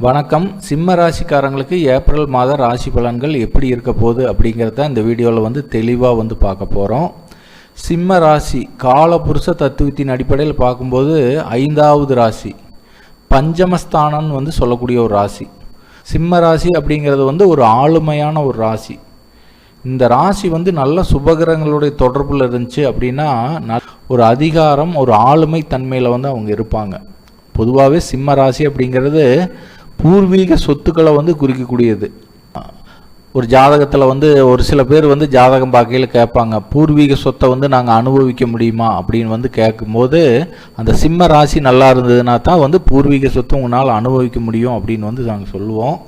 வணக்கம். சிம்ம ராசிக்காரங்களுக்கு ஏப்ரல் மாத ராசி பலன்கள் எப்படி இருக்க போகுது அப்படிங்கிறத இந்த வீடியோவில் வந்து தெளிவாக வந்து பார்க்க போகிறோம் சிம்ம ராசி காலபுருஷ தத்துவத்தின் அடிப்படையில் பார்க்கும்போது ஐந்தாவது ராசி பஞ்சமஸ்தானம்னு வந்து சொல்லக்கூடிய ஒரு ராசி. சிம்ம ராசி அப்படிங்கிறது வந்து ஒரு ஆளுமையான ஒரு ராசி. இந்த ராசி வந்து நல்ல சுபகிரகங்களுடைய தொடர்பில் இருந்துச்சு அப்படின்னா ந- ஒரு அதிகாரம் ஒரு ஆளுமை தன்மையில் வந்து அவங்க இருப்பாங்க. பொதுவாகவே சிம்ம ராசி அப்படிங்கிறது பூர்வீக சொத்துக்களை வந்து குறிக்கக்கூடியது. ஒரு ஜாதகத்தில் வந்து ஒரு சில பேர் வந்து ஜாதகம் பார்க்கையில் கேட்பாங்க பூர்வீக சொத்தை வந்து நாங்கள் அனுபவிக்க முடியுமா? அப்படின்னு வந்து கேட்கும்போது அந்த சிம்ம ராசி நல்லா இருந்ததுன்னா தான் வந்து பூர்வீக சொத்து உங்களால் அனுபவிக்க முடியும் அப்படின்னு வந்து நாங்கள் சொல்லுவோம்.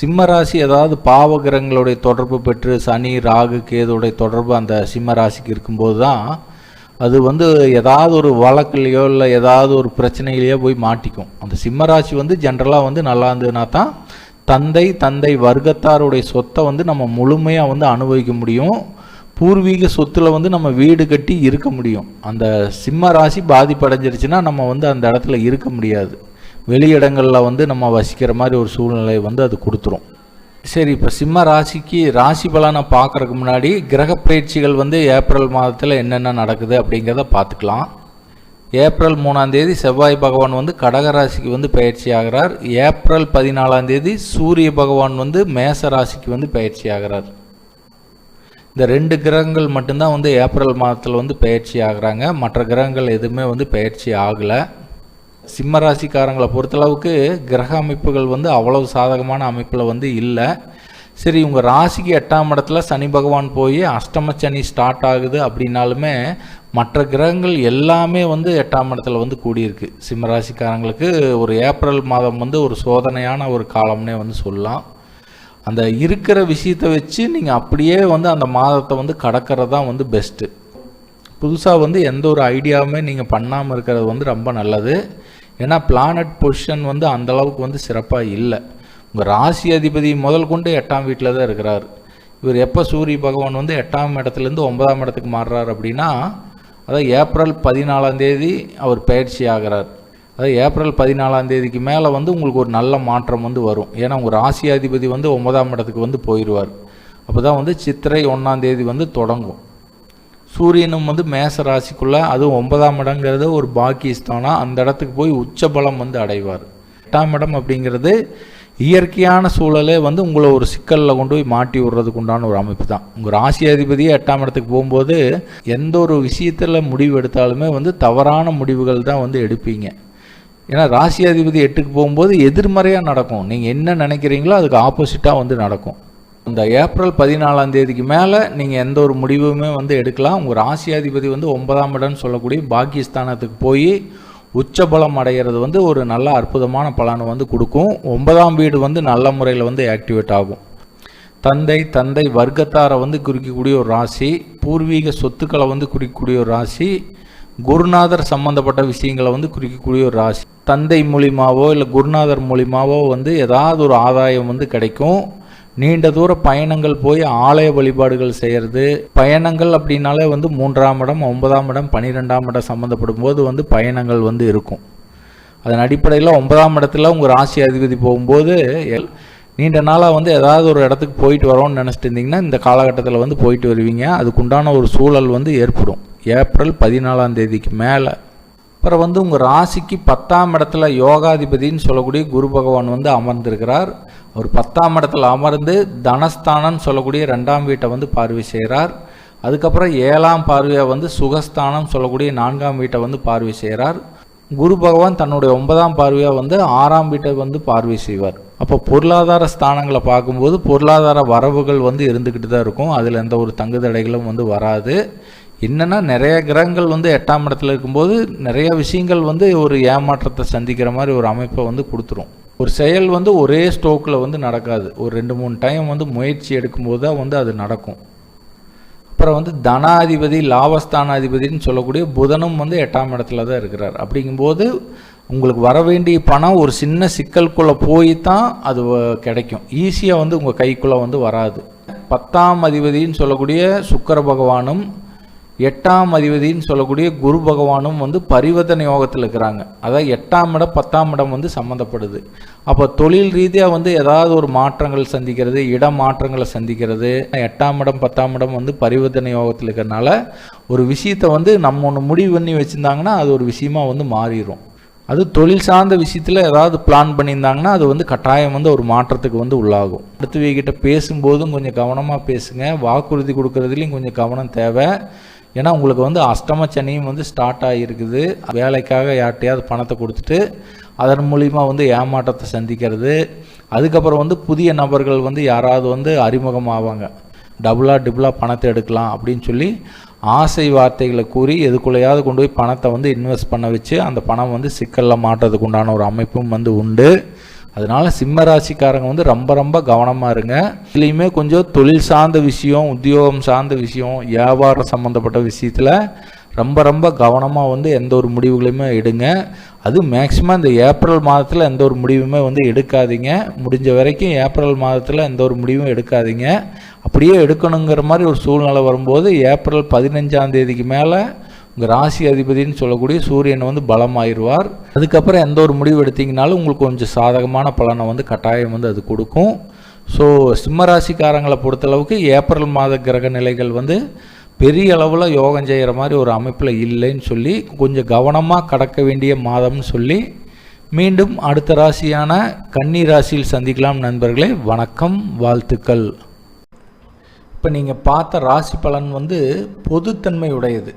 சிம்ம ராசி ஏதாவது பாவகிரகங்களுடைய தொடர்பு பெற்று சனி ராகு கேதுடைய தொடர்பு அந்த சிம்ம ராசிக்கு இருக்கும்போது தான் அது வந்து ஏதாவது ஒரு வழக்குலையோ இல்லை ஏதாவது ஒரு பிரச்சனையிலையோ போய் மாட்டிக்கும். அந்த சிம்மராசி வந்து ஜென்ரலாக வந்து நல்லா இருந்ததுனா தான் தந்தை தந்தை வர்க்கத்தாருடைய சொத்தை வந்து நம்ம முழுமையாக வந்து அனுபவிக்க முடியும். பூர்வீக சொத்துல வந்து நம்ம வீடு கட்டி இருக்க முடியும். அந்த சிம்ம ராசி பாதிப்படைஞ்சிருச்சுன்னா நம்ம வந்து அந்த இடத்துல இருக்க முடியாது. வெளியிடங்களில் வந்து நம்ம வசிக்கிற மாதிரி ஒரு சூழ்நிலை வந்து அது கொடுத்துரும். சரி இப்போ சிம்ம ராசிக்கு ராசி பலனை பார்க்கறதுக்கு முன்னாடி கிரக பயிற்சிகள் வந்து ஏப்ரல் மாதத்தில் என்னென்ன நடக்குது அப்படிங்கிறத பார்த்துக்கலாம். ஏப்ரல் மூணாந்தேதி செவ்வாய் பகவான் வந்து கடக ராசிக்கு வந்து பயிற்சி ஆகிறார். ஏப்ரல் பதினாலாந்தேதி சூரிய பகவான் வந்து மேச ராசிக்கு வந்து பயிற்சி ஆகிறார். இந்த ரெண்டு கிரகங்கள் மட்டும்தான் வந்து ஏப்ரல் மாதத்தில் வந்து பயிற்சி ஆகிறாங்க. மற்ற கிரகங்கள் எதுவுமே வந்து பயிற்சி ஆகலை. சிம்ம ராசிக்காரங்களை பொறுத்தளவுக்கு கிரக அமைப்புகள் வந்து அவ்வளவு சாதகமான அமைப்பில் வந்து இல்லை. சரி உங்கள் ராசிக்கு எட்டாம் இடத்துல சனி பகவான் போய் அஷ்டம சனி ஸ்டார்ட் ஆகுது அப்படின்னாலுமே மற்ற கிரகங்கள் எல்லாமே வந்து எட்டாம் இடத்துல வந்து கூடியிருக்கு. சிம்ம ராசிக்காரங்களுக்கு ஒரு ஏப்ரல் மாதம் வந்து ஒரு சோதனையான ஒரு காலம்னே வந்து சொல்லலாம். அந்த இருக்கிற விஷயத்தை வச்சு நீங்கள் அப்படியே வந்து அந்த மாதத்தை வந்து கடக்கிறது தான் வந்து பெஸ்ட்டு புதுசாக வந்து எந்த ஒரு ஐடியாவுமே நீங்கள் பண்ணாமல் இருக்கிறது வந்து ரொம்ப நல்லது. ஏன்னா பிளானட் பொசிஷன் வந்து அந்த அளவுக்கு வந்து சிறப்பாக இல்லை. உங்கள் ராசி அதிபதி முதல் கொண்டு எட்டாம் வீட்டில் தான் இருக்கிறார். இவர் எப்போ சூரிய பகவான் வந்து எட்டாம் இடத்துலேருந்து ஒன்பதாம் இடத்துக்கு மாறுறார் அப்படின்னா அதாவது ஏப்ரல் பதினாலாம் தேதி அவர் பயிற்சி ஆகிறார். அதாவது ஏப்ரல் பதினாலாம் தேதிக்கு மேலே வந்து உங்களுக்கு ஒரு நல்ல மாற்றம் வந்து வரும். ஏன்னா உங்கள் ராசி அதிபதி வந்து ஒன்பதாம் இடத்துக்கு வந்து போயிடுவார். அப்போ தான் வந்து சித்திரை ஒன்றாம் தேதி வந்து தொடங்கும். சூரியனும் வந்து மேச ராசிக்குள்ள அதுவும் ஒன்பதாம் இடங்கிறது ஒரு பாக்கியஸ்தானா அந்த இடத்துக்கு போய் உச்ச பலம் வந்து அடைவார். எட்டாம் இடம் அப்படிங்கிறது இயற்கையான சூழலே வந்து உங்களை ஒரு சிக்கலில் கொண்டு போய் மாட்டி விடுறதுக்கு உண்டான ஒரு அமைப்பு தான். உங்கள் ராசி அதிபதியே எட்டாம் இடத்துக்கு போகும்போது எந்த ஒரு விஷயத்தில் முடிவு எடுத்தாலுமே வந்து தவறான முடிவுகள் தான் வந்து எடுப்பீங்க. ஏன்னா ராசி அதிபதி எட்டுக்கு போகும்போது எதிர்மறையாக நடக்கும். நீங்கள் என்ன நினைக்கிறீங்களோ அதுக்கு ஆப்போசிட்டாக வந்து நடக்கும். இந்த ஏப்ரல் பதினாலாம் தேதிக்கு மேலே நீங்கள் எந்த ஒரு முடிவுமே வந்து எடுக்கலாம். உங்கள் ராசி அதிபதி வந்து ஒன்பதாம் இடம்னு சொல்லக்கூடிய பாகிஸ்தானத்துக்கு போய் உச்சபலம் அடைகிறது வந்து ஒரு நல்ல அற்புதமான பலனை வந்து கொடுக்கும். ஒன்பதாம் வீடு வந்து நல்ல முறையில் வந்து ஆக்டிவேட் ஆகும். தந்தை தந்தை வர்க்கத்தாரை வந்து குறிக்கக்கூடிய ஒரு ராசி. பூர்வீக சொத்துக்களை வந்து குறிக்கக்கூடிய ஒரு ராசி. குருநாதர் சம்பந்தப்பட்ட விஷயங்களை வந்து குறிக்கக்கூடிய ஒரு ராசி. தந்தை மூலியமாவோ இல்லை குருநாதர் மூலியமாவோ வந்து ஏதாவது ஒரு ஆதாயம் வந்து கிடைக்கும். நீண்ட தூர பயணங்கள் போய் ஆலய வழிபாடுகள் செய்கிறது பயணங்கள் அப்படின்னாலே வந்து மூன்றாம் இடம் ஒன்பதாம் இடம் பன்னிரெண்டாம் இடம் சம்மந்தப்படும் போது வந்து பயணங்கள் வந்து இருக்கும். அதன் அடிப்படையில் ஒன்பதாம் இடத்துல உங்கள் ராசி அதிபதி போகும்போது எல்- நீண்ட நாளாக வந்து ஏதாவது ஒரு இடத்துக்கு போயிட்டு வரோம்னு நினச்சிட்டு இருந்தீங்கன்னா இந்த காலகட்டத்தில் வந்து போயிட்டு வருவீங்க. அதுக்குண்டான ஒரு சூழல் வந்து ஏற்படும். ஏப்ரல் பதினாலாம் தேதிக்கு மேலே அப்புறம் வந்து உங்கள் ராசிக்கு பத்தாம் இடத்துல யோகாதிபதின்னு சொல்லக்கூடிய குரு பகவான் வந்து அமர்ந்திருக்கிறார். அவர் பத்தாம் இடத்துல அமர்ந்து தனஸ்தானம்னு சொல்லக்கூடிய ரெண்டாம் வீட்டை வந்து பார்வை செய்கிறார். அதுக்கப்புறம் ஏழாம் பார்வையாக வந்து சுகஸ்தானம் சொல்லக்கூடிய நான்காம் வீட்டை வந்து பார்வை செய்கிறார். குரு பகவான் தன்னுடைய ஒன்பதாம் பார்வையாக வந்து ஆறாம் வீட்டை வந்து பார்வை செய்வார். அப்போ பொருளாதார ஸ்தானங்களை பார்க்கும்போது பொருளாதார வரவுகள் வந்து இருந்துக்கிட்டு தான் இருக்கும். அதில் எந்த ஒரு தங்குதடைகளும் வந்து வராது. என்னென்னா நிறைய கிரகங்கள் வந்து எட்டாம் இடத்துல இருக்கும்போது நிறைய விஷயங்கள் வந்து ஒரு ஏமாற்றத்தை சந்திக்கிற மாதிரி ஒரு அமைப்பை வந்து கொடுத்துரும். ஒரு செயல் வந்து ஒரே ஸ்டோக்கில் வந்து நடக்காது. ஒரு ரெண்டு மூணு டைம் வந்து முயற்சி எடுக்கும்போது தான் வந்து அது நடக்கும். அப்புறம் வந்து தனாதிபதி லாபஸ்தானாதிபதினு சொல்லக்கூடிய புதனும் வந்து எட்டாம் இடத்துல தான் இருக்கிறார். அப்படிங்கும்போது உங்களுக்கு வர வேண்டிய பணம் ஒரு சின்ன சிக்கலுக்குள்ளே போய் தான் அது வ- கிடைக்கும். ஈஸியாக வந்து உங்கள் கைக்குள்ளே வந்து வராது. பத்தாம் அதிபதின்னு சொல்லக்கூடிய சுக்கர பகவானும் எட்டாம் அதிபதின்னு சொல்லக்கூடிய குரு பகவானும் வந்து பரிவர்த்தனை யோகத்தில் இருக்கிறாங்க. அதாவது எட்டாம் இடம் பத்தாம் இடம் வந்து சம்மந்தப்படுது அப்போ தொழில் ரீதியாக வந்து ஏதாவது ஒரு மாற்றங்கள் சந்திக்கிறது இடம் மாற்றங்களை சந்திக்கிறது. எட்டாம் இடம் பத்தாம் இடம் வந்து பரிவர்த்தனை யோகத்தில் இருக்கிறனால ஒரு விஷயத்தை வந்து நம்ம ஒன்று முடிவு பண்ணி வச்சுருந்தாங்கன்னா அது ஒரு விஷயமா வந்து மாறிடும் அது தொழில் சார்ந்த விஷயத்தில் ஏதாவது பிளான் பண்ணியிருந்தாங்கன்னா அது வந்து கட்டாயம் வந்து ஒரு மாற்றத்துக்கு வந்து உள்ளாகும். அடுத்தவங்கிட்ட பேசும்போதும் கொஞ்சம் கவனமாக பேசுங்க. வாக்குறுதி கொடுக்கறதுலையும் கொஞ்சம் கவனம் தேவை. ஏன்னா உங்களுக்கு வந்து அஷ்டம சனியும் வந்து ஸ்டார்ட் ஆகியிருக்குது. வேலைக்காக யார்கிட்டையாவது பணத்தை கொடுத்துட்டு அதன் மூலிமா வந்து ஏமாற்றத்தை சந்திக்கிறது. அதுக்கப்புறம் வந்து புதிய நபர்கள் வந்து யாராவது வந்து அறிமுகமாவாங்க. டபுளாக டிபுளாக பணத்தை எடுக்கலாம் அப்படின்னு சொல்லி ஆசை வார்த்தைகளை கூறி எதுக்குள்ளேயாவது கொண்டு போய் பணத்தை வந்து இன்வெஸ்ட் பண்ண வச்சு அந்த பணம் வந்து சிக்கலில் மாட்டுறதுக்கு உண்டான ஒரு அமைப்பும் வந்து உண்டு. அதனால சிம்ம ராசிக்காரங்க வந்து ரொம்ப ரொம்ப கவனமாக இருங்க. இதுலேயுமே கொஞ்சம் தொழில் சார்ந்த விஷயம் உத்தியோகம் சார்ந்த விஷயம் வியாபாரம் சம்மந்தப்பட்ட விஷயத்தில் ரொம்ப ரொம்ப கவனமாக வந்து எந்த ஒரு முடிவுகளையுமே எடுங்க. அது மேக்சிமம் இந்த ஏப்ரல் மாதத்தில் எந்த ஒரு முடிவுமே வந்து எடுக்காதீங்க. முடிஞ்ச வரைக்கும் ஏப்ரல் மாதத்தில் எந்த ஒரு முடிவும் எடுக்காதீங்க. அப்படியே எடுக்கணுங்கிற மாதிரி ஒரு சூழ்நிலை வரும்போது ஏப்ரல் பதினஞ்சாம் தேதிக்கு மேலே உங்கள் ராசி அதிபதினு சொல்லக்கூடிய சூரியன் வந்து பலமாயிருவார். அதுக்கப்புறம் எந்த ஒரு முடிவு எடுத்தீங்கனாலும் உங்களுக்கு கொஞ்சம் சாதகமான பலனை வந்து கட்டாயம் வந்து அது கொடுக்கும். ஸோ சிம்ம ராசிக்காரங்களை பொறுத்தளவுக்கு ஏப்ரல் மாத கிரக நிலைகள் வந்து பெரிய அளவில் யோகம் செய்கிற மாதிரி ஒரு அமைப்பில் இல்லைன்னு சொல்லி கொஞ்சம் கவனமாக கடக்க வேண்டிய மாதம்னு சொல்லி மீண்டும் அடுத்த ராசியான கன்னி ராசியில் சந்திக்கலாம் நண்பர்களே. வணக்கம் வாழ்த்துக்கள். இப்போ நீங்கள் பார்த்த ராசி பலன் வந்து பொதுத்தன்மை உடையது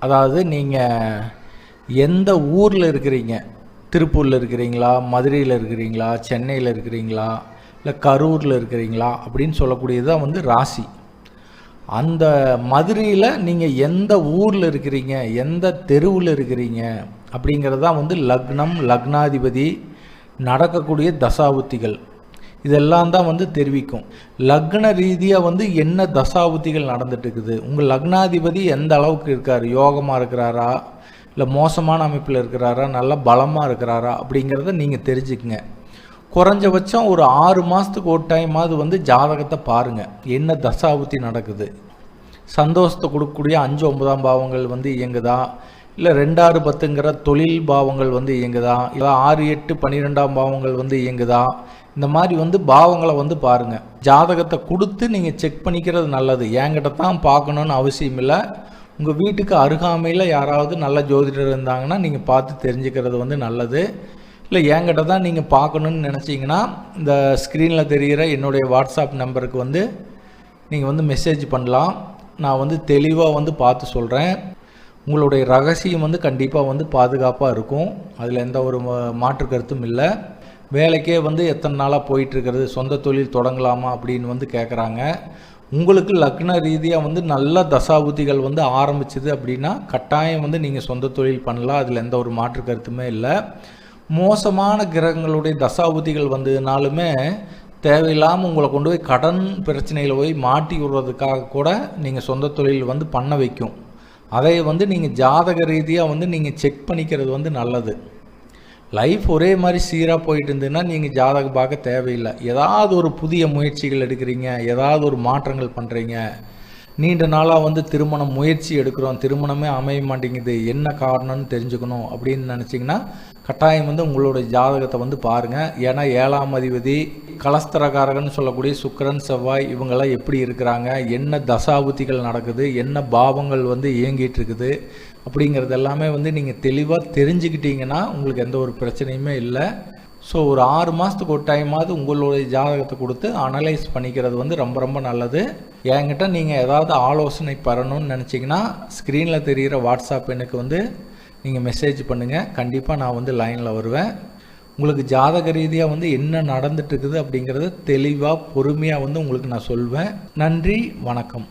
அதாவது நீங்கள் எந்த ஊரில் இருக்கிறீங்க? திருப்பூரில் இருக்கிறீங்களா? மதுரையில் இருக்கிறீங்களா? சென்னையில் இருக்கிறீங்களா? இல்லை கரூரில் இருக்கிறீங்களா? அப்படின்னு சொல்லக்கூடியது தான் வந்து ராசி. அந்த மதுரையில் நீங்கள் எந்த ஊரில் இருக்கிறீங்க? எந்த தெருவில் இருக்கிறீங்க? அப்படிங்கிறது தான் வந்து லக்னம் லக்னாதிபதி நடக்கக்கூடிய தசாபுத்திகள். இதெல்லாம் தான் வந்து தெரிவிக்கும். லக்ன ரீதியாக வந்து என்ன தசாபுத்திகள் நடந்துட்டு இருக்குது உங்கள் லக்னாதிபதி எந்த அளவுக்கு இருக்கார்? யோகமாக இருக்கிறாரா? இல்லை மோசமான அமைப்பில் இருக்கிறாரா? நல்லா பலமாக இருக்கிறாரா? அப்படிங்கிறத நீங்கள் தெரிஞ்சுக்குங்க. குறைஞ்சபட்சம் ஒரு ஆறு மாதத்துக்கு ஒரு டைமாவது வந்து ஜாதகத்தை பாருங்கள் என்ன தசாபுத்தி நடக்குது? சந்தோஷத்தை கொடுக்கக்கூடிய அஞ்சு ஒன்பதாம் பாவங்கள் வந்து இயங்குதா? இல்லை ரெண்டாறு பத்துங்கிற தொழில் பாவங்கள் வந்து இயங்குதா? இல்லை ஆறு எட்டு பன்னிரெண்டாம் பாவங்கள் வந்து இயங்குதா? இந்த மாதிரி வந்து பாவங்களை வந்து பாருங்கள் ஜாதகத்தை கொடுத்து நீங்கள் செக் பண்ணிக்கிறது நல்லது. என்கிட்ட தான் பார்க்கணுன்னு அவசியம் இல்லை. உங்கள் வீட்டுக்கு அருகாமையில் யாராவது நல்ல ஜோதிடர் இருந்தாங்கன்னா நீங்கள் பார்த்து தெரிஞ்சுக்கிறது வந்து நல்லது. இல்லை என்கிட்ட தான் நீங்கள் பார்க்கணுன்னு நினச்சிங்கன்னா இந்த ஸ்க்ரீனில் தெரிகிற என்னுடைய வாட்ஸ்அப் நம்பருக்கு வந்து நீங்கள் வந்து மெசேஜ் பண்ணலாம். நான் வந்து தெளிவாக வந்து பார்த்து சொல்கிறேன் உங்களுடைய ரகசியம் வந்து கண்டிப்பாக வந்து பாதுகாப்பாக இருக்கும். அதில் எந்த ஒரு மா- மாற்று கருத்தும் இல்லை. வேலைக்கே வந்து எத்தனை நாளாக போயிட்டுருக்கிறது? சொந்த தொழில் தொடங்கலாமா அப்படின்னு வந்து கேட்குறாங்க உங்களுக்கு லக்ன ரீதியாக வந்து நல்ல தசாபுத்திகள் வந்து ஆரம்பிச்சது அப்படின்னா கட்டாயம் வந்து நீங்கள் சொந்த தொழில் பண்ணலாம். அதில் எந்த ஒரு மாற்று கருத்துமே இல்லை. மோசமான கிரகங்களுடைய தசாபுத்திகள் வந்ததுனாலுமே தேவையில்லாமல் உங்களை கொண்டு போய் கடன் பிரச்சனையில் போய் மாட்டி விடுறதுக்காக கூட நீங்கள் சொந்த தொழில் வந்து பண்ண வைக்கும். அதை வந்து நீங்கள் ஜாதக ரீதியாக வந்து நீங்கள் செக் பண்ணிக்கிறது வந்து நல்லது. லைஃப் ஒரே மாதிரி சீராக போயிட்டு இருந்ததுன்னா நீங்கள் ஜாதகம் பார்க்க தேவையில்லை. ஏதாவது ஒரு புதிய முயற்சிகள் எடுக்கிறீங்க ஏதாவது ஒரு மாற்றங்கள் பண்ணுறீங்க நீண்ட நாளாக வந்து திருமணம் முயற்சி எடுக்கிறோம் திருமணமே அமைய மாட்டேங்குது. என்ன காரணம்னு தெரிஞ்சுக்கணும் அப்படின்னு நினச்சிங்கன்னா கட்டாயம் வந்து உங்களோட ஜாதகத்தை வந்து பாருங்கள் ஏன்னா ஏழாம் அதிபதி கலஸ்தரகாரகன்னு சொல்லக்கூடிய சுக்கரன் செவ்வாய் இவங்கெல்லாம் எப்படி இருக்கிறாங்க? என்ன தசாபுத்திகள் நடக்குது? என்ன பாவங்கள் வந்து இயங்கிட்டு இருக்குது அப்படிங்கிறது எல்லாமே வந்து நீங்கள் தெளிவாக தெரிஞ்சுக்கிட்டீங்கன்னா உங்களுக்கு எந்த ஒரு பிரச்சனையுமே இல்லை. ஸோ ஒரு ஆறு மாதத்துக்கு ஒரு டைமாவது உங்களுடைய ஜாதகத்தை கொடுத்து அனலைஸ் பண்ணிக்கிறது வந்து ரொம்ப ரொம்ப நல்லது. என்கிட்ட நீங்கள் ஏதாவது ஆலோசனை பெறணும்னு நினச்சிங்கன்னா ஸ்க்ரீனில் தெரிகிற வாட்ஸ்அப் எனக்கு வந்து நீங்கள் மெசேஜ் பண்ணுங்கள் கண்டிப்பாக நான் வந்து லைனில் வருவேன். உங்களுக்கு ஜாதக ரீதியாக வந்து என்ன நடந்துட்டு இருக்குது அப்படிங்கிறத தெளிவாக பொறுமையாக வந்து உங்களுக்கு நான் சொல்வேன். நன்றி வணக்கம்.